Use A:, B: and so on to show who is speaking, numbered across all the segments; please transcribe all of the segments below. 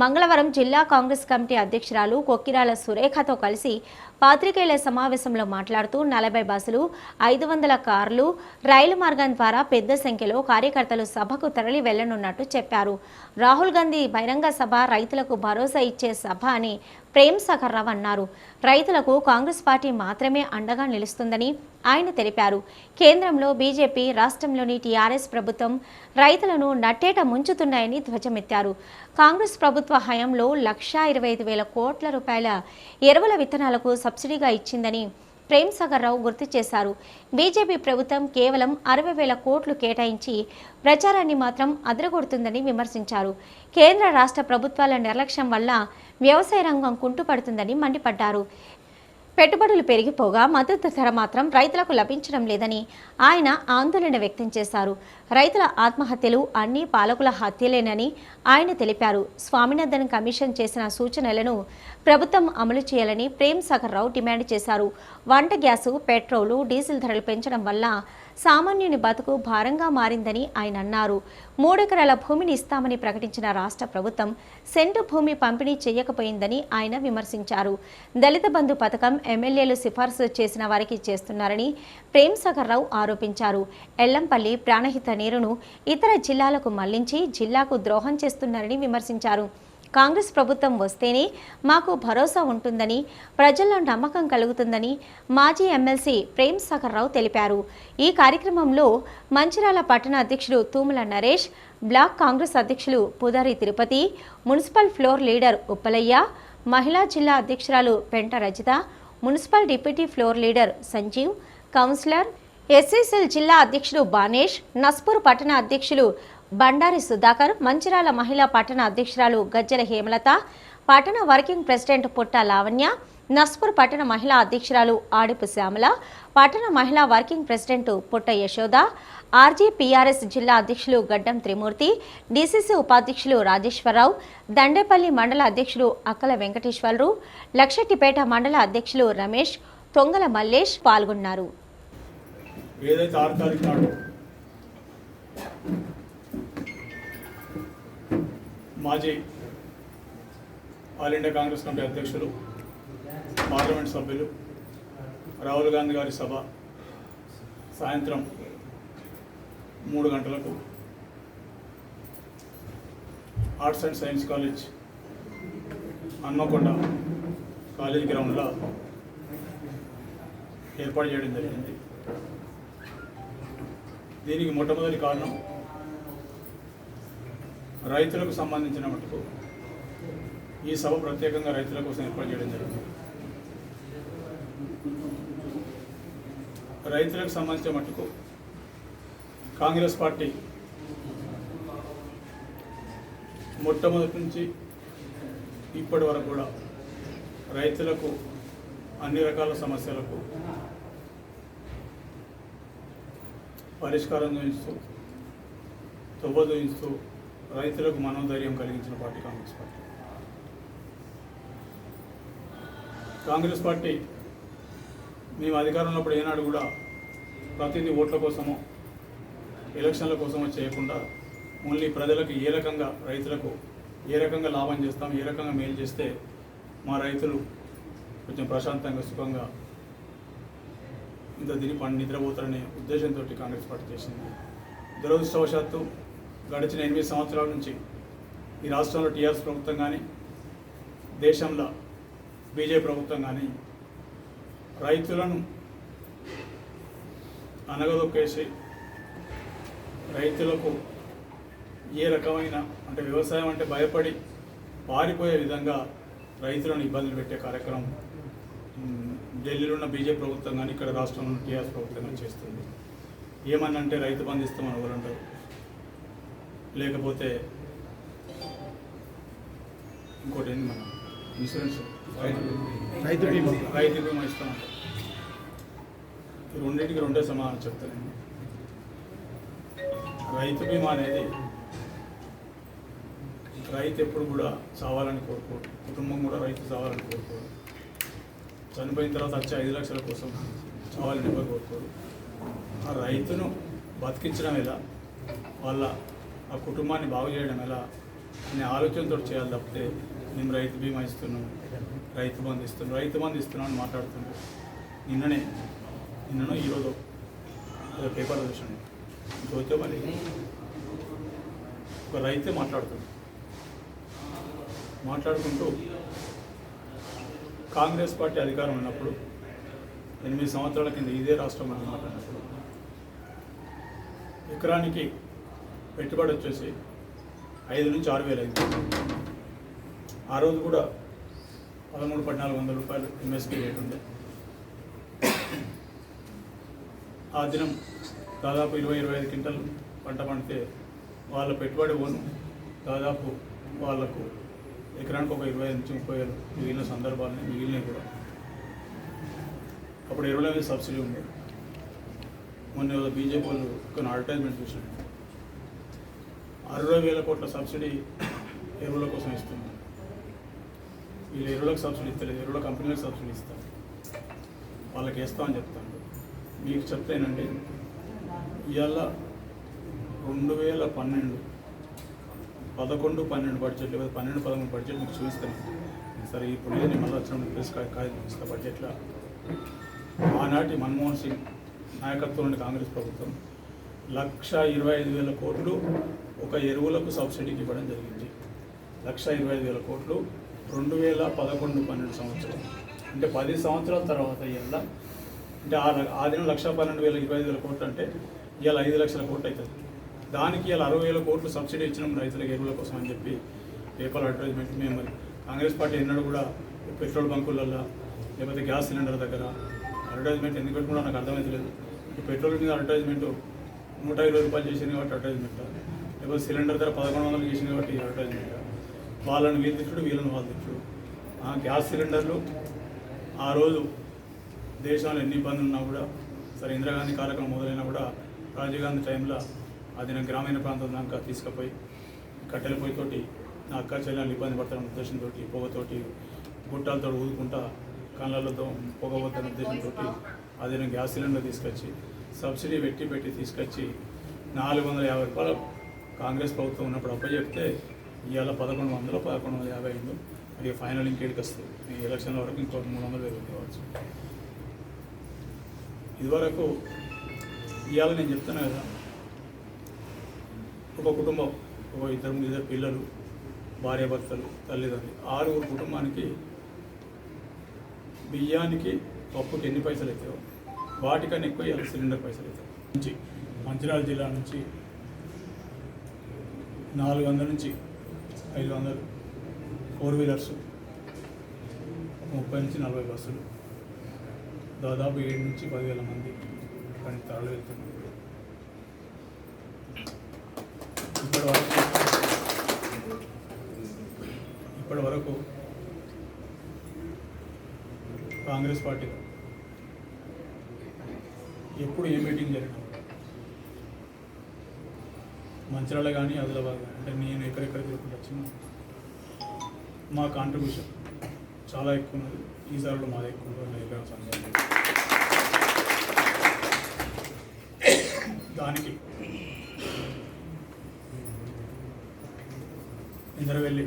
A: మంగళవారం జిల్లా కాంగ్రెస్ కమిటీ అధ్యక్షురాలు కొక్కిరాల సురేఖతో కలిసి పాత్రికేయుల సమావేశంలో మాట్లాడుతూ నలభై బస్సులు ఐదు వందల కార్లు రైలు మార్గం ద్వారా పెద్ద సంఖ్యలో కార్యకర్తలు సభకు తరలి వెళ్ళనున్నట్టు చెప్పారు. రాహుల్ గాంధీ బహిరంగ సభ రైతులకు భరోసా ఇచ్చే సభ అని ప్రేమ్ సాగర్ రావు అన్నారు. రైతులకు కాంగ్రెస్ పార్టీ మాత్రమే అండగా నిలుస్తుందని ఆయన తెలిపారు. కేంద్రంలో బీజేపీ రాష్ట్రంలోని టీఆర్ఎస్ ప్రభుత్వం రైతులను నట్టేట ముంచుతున్నాయని ధ్వజమెత్తారు. కాంగ్రెస్ ప్రభుత్వ హయాంలో లక్షా ఇరవై ఐదు వేల కోట్ల రూపాయల ఎరువుల విత్తనాలకు సబ్సిడీగా ఇచ్చిందని ప్రేమ్ సాగర్ రావు గుర్తు చేశారు. బీజేపీ ప్రభుత్వం కేవలం అరవై వేల కోట్లు కేటాయించి ప్రచారాన్ని మాత్రం అదరగొడుతుందని విమర్శించారు. కేంద్ర రాష్ట్ర ప్రభుత్వాల నిర్లక్ష్యం వల్ల వ్యవసాయ రంగం కుంటుపడుతుందని మండిపడ్డారు. పెట్టుబడులు పెరిగిపోగా మద్దతు ధర మాత్రం రైతులకు లభించడం లేదని ఆయన ఆందోళన వ్యక్తం చేశారు. రైతుల ఆత్మహత్యలు అన్ని పాలకుల హత్యలేనని ఆయన తెలిపారు. స్వామినాథన్ కమిషన్ చేసిన సూచనలను ప్రభుత్వం అమలు చేయాలని ప్రేమ్ సాగర్ రావు డిమాండ్ చేశారు. వంట గ్యాసు పెట్రోలు డీజిల్ ధరలు పెంచడం వల్ల సామాన్యుని బతుకు భారంగా మారిందని ఆయన అన్నారు. మూడెకరాల భూమిని ఇస్తామని ప్రకటించిన రాష్ట్ర ప్రభుత్వం సెంటు భూమి పంపిణీ చేయకపోయిందని ఆయన విమర్శించారు. దళిత బంధు పథకం ఎమ్మెల్యేలు సిఫార్సు చేసిన వారికి చేస్తున్నారని ప్రేమ్సాగర్ రావు ఆరోపించారు. ఎల్లంపల్లి ప్రాణహిత నీరును ఇతర జిల్లాలకు మళ్ళించి జిల్లాకు ద్రోహం చేస్తున్నారని విమర్శించారు. కాంగ్రెస్ ప్రభుత్వం వస్తేనే మాకు భరోసా ఉంటుందని ప్రజల్లో నమ్మకం కలుగుతుందని మాజీ ఎమ్మెల్సీ ప్రేమ్ సాగర్ రావు తెలిపారు. ఈ కార్యక్రమంలో మంచిర్యాల పట్టణ అధ్యక్షుడు తూముల నరేష్ బ్లాక్ కాంగ్రెస్ అధ్యక్షులు Pudari Tirupati municipal floor leader Uppalaiah మహిళా జిల్లా అధ్యక్షురాలు Penta Rajitha municipal deputy floor leader Sanjeev councillor SSL జిల్లా అధ్యక్షుడు బానేష్ నస్పూర్ పట్టణ అధ్యక్షులు బండారి సుధాకర్ మంచిరాల మహిళా పట్టణ అధ్యక్షురాలు గజ్జల హేమలత పట్టణ వర్కింగ్ ప్రెసిడెంట్ పుట్ట లావణ్య నస్పూర్ పట్టణ మహిళా అధ్యక్షురాలు ఆడిపు శ్యామల పట్టణ మహిళా వర్కింగ్ ప్రెసిడెంట్ పుట్ట యశోద ఆర్జీ పీఆర్ఎస్ జిల్లా అధ్యక్షులు గడ్డం త్రిమూర్తి డీసీసీ ఉపాధ్యక్షులు రాజేశ్వరరావు దండేపల్లి మండల అధ్యక్షులు అక్కల వెంకటేశ్వరరావు లక్షటిపేట మండల అధ్యక్షులు రమేష్ తొంగల మల్లేష్ పాల్గొన్నారు.
B: ఏదైతే మాజీ ఆల్ ఇండియా కాంగ్రెస్ కమిటీ అధ్యక్షులు పార్లమెంట్ సభ్యులు రాహుల్ గాంధీ గారి సభ సాయంత్రం మూడు గంటలకు arts and science college Hanamkonda college గ్రౌండ్లో ఏర్పాటు చేయడం జరిగింది. దీనికి మొట్టమొదటి కారణం రైతులకు సంబంధించిన మటుకు ఈ సభ ప్రత్యేకంగా రైతుల కోసం ఏర్పాటు చేయడం జరిగింది. రైతులకు సంబంధించిన మటుకు కాంగ్రెస్ పార్టీ మొట్టమొదటి నుంచి ఇప్పటి వరకు కూడా రైతులకు అన్ని రకాల సమస్యలకు పరిష్కారం చూపిస్తూ తొవ్వ చూపిస్తూ రైతులకు మనోధైర్యం కలిగించిన party Congress party. Congress party మేము అధికారంలో ఉన్నప్పుడు ఏనాడు కూడా ప్రతిదీ ఓట్ల కోసమో ఎలక్షన్ల కోసమో చేయకుండా ఓన్లీ ప్రజలకు ఏ రకంగా రైతులకు ఏ రకంగా లాభం చేస్తాం ఏ రకంగా మేలు చేస్తే మా రైతులు కొంచెం ప్రశాంతంగా సుఖంగా ఇంత తిని పండి నిద్రపోతారనే ఉద్దేశంతో కాంగ్రెస్ పార్టీ చేసింది. దురదృష్టవశాత్తు గడిచిన ఎనిమిది సంవత్సరాల నుంచి ఈ రాష్ట్రంలో టీఆర్ఎస్ ప్రభుత్వం కానీ దేశంలో బీజేపీ ప్రభుత్వం కానీ రైతులను అనగదొక్కేసి రైతులకు ఏ రకమైన అంటే వ్యవసాయం అంటే భయపడి పారిపోయే విధంగా రైతులను ఇబ్బందులు పెట్టే కార్యక్రమం ఢిల్లీలో ఉన్న బీజేపీ ప్రభుత్వం కానీ ఇక్కడ రాష్ట్రంలో ఉన్న టీఆర్ఎస్ ప్రభుత్వం కానీ చేస్తుంది. ఏమన్నంటే రైతు బంధిస్తామని ఎవరంటారు లేకపోతే ఇంకోటి ఏంది మన? ఇన్సూరెన్స్
C: రైతు బీమా.
B: రైతు బీమా. ఈ రెండింటికి రెండే సమాధానం చెప్తానండి రైతు బీమా అనేది రైతు ఎప్పుడు కూడా చావాలని కోరుకోడు. కుటుంబం కూడా రైతు చావాలని కోరుకోడు. చనిపోయిన తర్వాత వచ్చే ఐదు లక్షల కోసం చావాలని ఎవరు కోరుకోరు. ఆ రైతును బతికించడం ఎలా? వాళ్ళ ఆ కుటుంబాన్ని బాగు చేయడం ఎలా అనే ఆలోచనతో చేయాలి తప్పితే మేము రైతు బీమా ఇస్తున్నాం రైతు బంధు ఇస్తున్నాం రైతు బంధు ఇస్తున్నాం అని మాట్లాడుతున్నాం నిన్ననే నిన్ననో ఈరోజు పేపర్ పేపర్లో చూసాను చూస్తే మరి ఒక రైతే మాట్లాడుతుంది. మాట్లాడుకుంటూ కాంగ్రెస్ పార్టీ అధికారం ఉన్నప్పుడు ఎనిమిది సంవత్సరాల కింద ఇదే రాష్ట్రం అని మాట్లాడినప్పుడు ఎకరానికి పెట్టుబడి వచ్చేసి ఐదు నుంచి ఆరు వేలు అయింది. ఆ రోజు కూడా పదమూడు పద్నాలుగు వందల రూపాయలు ఎంఎస్పీ రేట్ ఉంది ఆ దినం దాదాపు ఇరవై ఇరవై ఐదు క్వింటల్ పంట పండితే వాళ్ళ పెట్టుబడి ఓను దాదాపు వాళ్ళకు ఎకరానికి ఒక ఇరవై నుంచి ముప్పై వేలు మిగిలిన సందర్భాలని మిగిలినవి కూడా. అప్పుడు ఇరవై వేలు సబ్సిడీ ఉంది మొన్న బీజేపీ వాళ్ళు కొన్ని అడ్వర్టైజ్మెంట్ చూసాను అరవై వేల కోట్ల సబ్సిడీ ఎరువుల కోసం ఇస్తున్నాం వీళ్ళు ఎరువులకు సబ్సిడీ ఇస్తలేదు ఎరువుల కంపెనీలకు సబ్సిడీ ఇస్తారు. వాళ్ళకి వేస్తామని చెప్తాను మీకు చెప్తానండి ఇవాళ రెండు వేల పన్నెండు పదకొండు పన్నెండు బడ్జెట్ లేదా పన్నెండు పదకొండు బడ్జెట్ మీకు చూపిస్తాను సరే ఇప్పుడు నేను మళ్ళీ వచ్చినప్పుడు ప్రెస్ కాగితం బడ్జెట్లో ఆనాటి మన్మోహన్ సింగ్ నాయకత్వంలోని కాంగ్రెస్ ప్రభుత్వం లక్ష ఇరవై ఐదు వేల కోట్లు ఒక ఎరువులకు సబ్సిడీకి ఇవ్వడం జరిగింది. లక్ష ఇరవై ఐదు వేల కోట్లు రెండు వేల పదకొండు పన్నెండు సంవత్సరం అంటే పది సంవత్సరాల తర్వాత ఇవాళ అంటే ఆ ల- ఆ లక్ష పన్నెండు వేల ఇరవై ఐదు వేల కోట్లు అంటే ఇవాళ ఐదు లక్షల కోట్లు అవుతుంది. దానికి ఇలా అరవై వేల కోట్లు సబ్సిడీ ఇచ్చినాం రైతులకు ఎరువుల కోసం అని చెప్పి పేపర్ అడ్వర్టైజ్మెంట్ మేము కాంగ్రెస్ పార్టీ ఎన్నడూ కూడా పెట్రోల్ బంకులలో లేకపోతే గ్యాస్ సిలిండర్ దగ్గర అడ్వర్టైజ్మెంట్ ఎందుకు పెట్టుకున్నా నాకు అర్థమైతే లేదు పెట్రోల్ మీద అడ్వర్టైజ్మెంట్ నూట ఇరవై రూపాయలు చేసింది కాబట్టి అడ్వర్టైజ్మెంట్. లేకపోతే సిలిండర్ ధర పదకొండు వందలు చేసింది కాబట్టి అడ్వర్టైజ్మెంట్. వాళ్ళని వీళ్ళు తిట్టుడు వీళ్ళని వాళ్ళు తిట్టుడు. ఆ గ్యాస్ సిలిండర్లు ఆ రోజు దేశంలో ఎన్ని ఇబ్బందులు ఉన్నా కూడా సరే ఇందిరాగాంధీ కార్యక్రమం మొదలైనా కూడా రాజీవ్ గాంధీ టైంలో అది నేను గ్రామీణ ప్రాంతం దాకా తీసుకుపోయి కట్టెల పొయ్యితోటి నా అక్క చెల్లెలు ఇబ్బంది పడతారన్న ఉద్దేశంతో పొగతోటి గుట్టాలతో ఊదుకుంటా కళ్ళతో పొగ వద్దన్న ఉద్దేశంతో అది నేను గ్యాస్ సిలిండర్ తీసుకొచ్చి సబ్సిడీ పెట్టి పెట్టి తీసుకొచ్చి నాలుగు వందల యాభై రూపాయలు కాంగ్రెస్ ప్రభుత్వం ఉన్నప్పుడు అప్ప చెప్తే ఇవాళ పదకొండు వందలు పదకొండు వందల యాభై ఐదు. అది ఫైనల్ ఇంకేడికి వస్తుంది. ఈ ఎలక్షన్ల వరకు ఇంకో మూడు వందలు పెరుగుతుంది కావచ్చు. ఇదివరకు ఇవాళ నేను చెప్తాను కదా ఒక కుటుంబం ఒక ఇద్దరు ఇద్దరు పిల్లలు భార్యాభర్తలు తల్లిదండ్రులు ఆరుగురు కుటుంబానికి బియ్యానికి పప్పుకి ఎన్ని పైసలు అవుతాయో వాటికన్నా ఎక్కువ ఇవాళ సిలిండర్ పైసలు అవుతాయి నుంచి మంచిర్యాల జిల్లా నుంచి నాలుగు వందల నుంచి ఐదు వందలు ఫోర్ వీలర్స్ ముప్పై నుంచి నలభై బస్సులు దాదాపు ఏడు నుంచి పదివేల మంది పని తరలి వెళ్తున్నారు. ఇప్పటి వరకు ఇప్పటి వరకు కాంగ్రెస్ పార్టీ ఎప్పుడు ఏ మీటింగ్ జరిగినా. మంచిర్యాల కానీ ఆదిలాబాద్ కానీ అంటే నేను ఎక్కడెక్కడ తిరుగుకుంటూ వచ్చిన మా కాంట్రిబ్యూషన్ చాలా ఎక్కువ ఉన్నది. ఈసారిలో మాది ఎక్కువ ఉన్నది. దానికి దగ్గర వెళ్ళి దానికి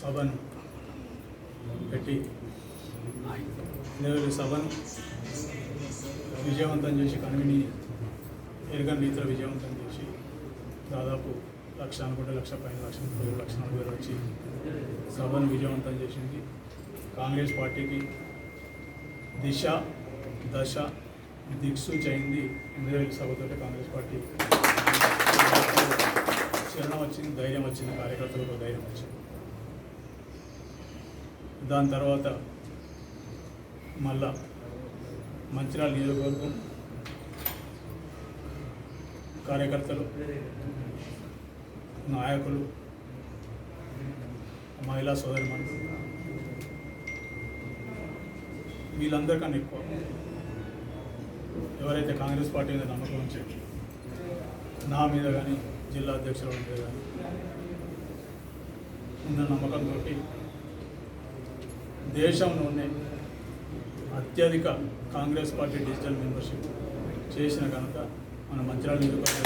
B: సభను పెట్టి ఇంద్రవెల్లి సభను విజయవంతం చేసి కనువిని ఎరుగని రీతిలో విజయవంతం చేసి దాదాపు లక్ష అనుకుంటే లక్ష పైన లక్ష ముప్పై లక్ష నలభై వచ్చి సభను విజయవంతం చేసింది. కాంగ్రెస్ పార్టీకి దిశ దశ దిక్సూచి అయింది ఇంద్రవెల్లి సభతో కాంగ్రెస్ పార్టీ. చలనం వచ్చింది ధైర్యం వచ్చింది కార్యకర్తలకు ధైర్యం వచ్చింది. దాని తర్వాత మళ్ళా మంచిర్యాల నియోజకవర్గం కార్యకర్తలు నాయకులు మహిళా సోదరి సోదరిమణులు వీళ్ళందరికన్నా ఎక్కువ ఎవరైతే కాంగ్రెస్ పార్టీ మీద నమ్మకం ఉంచే నా మీద కానీ జిల్లా అధ్యక్షుల మీద కానీ ఉన్న నమ్మకంతో దేశంలోనే అత్యధిక కాంగ్రెస్ పార్టీ డిజిటల్ మెంబర్షిప్ చేసిన కనుక మన మంత్రాల నియోజకవర్గం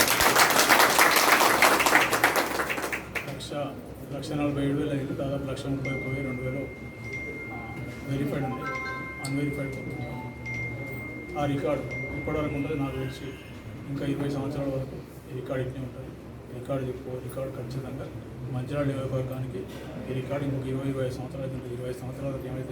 B: లక్ష లక్ష నలభై ఏడు వేల ఐదు దాదాపు లక్ష ముప్పై ఒక వెయ్యి రెండు వేలు వెరిఫైడ్ ఉంది. అన్వెరిఫైడ్ ఆ రికార్డు ఇప్పటివరకు ఉంటుంది నాకు తెలిసి ఇంకా ఇరవై సంవత్సరాల వరకు ఈ రికార్డు ఇట్నే ఉంటుంది. రికార్డు చెప్పుకో రికార్డు ఖచ్చితంగా మంచిర్యాల నియోజకవర్గానికి ఈ రికార్డు ఇంకొక ఇరవై ఇరవై సంవత్సరాలు అయితే ఇరవై సంవత్సరాలకు ఏమైతే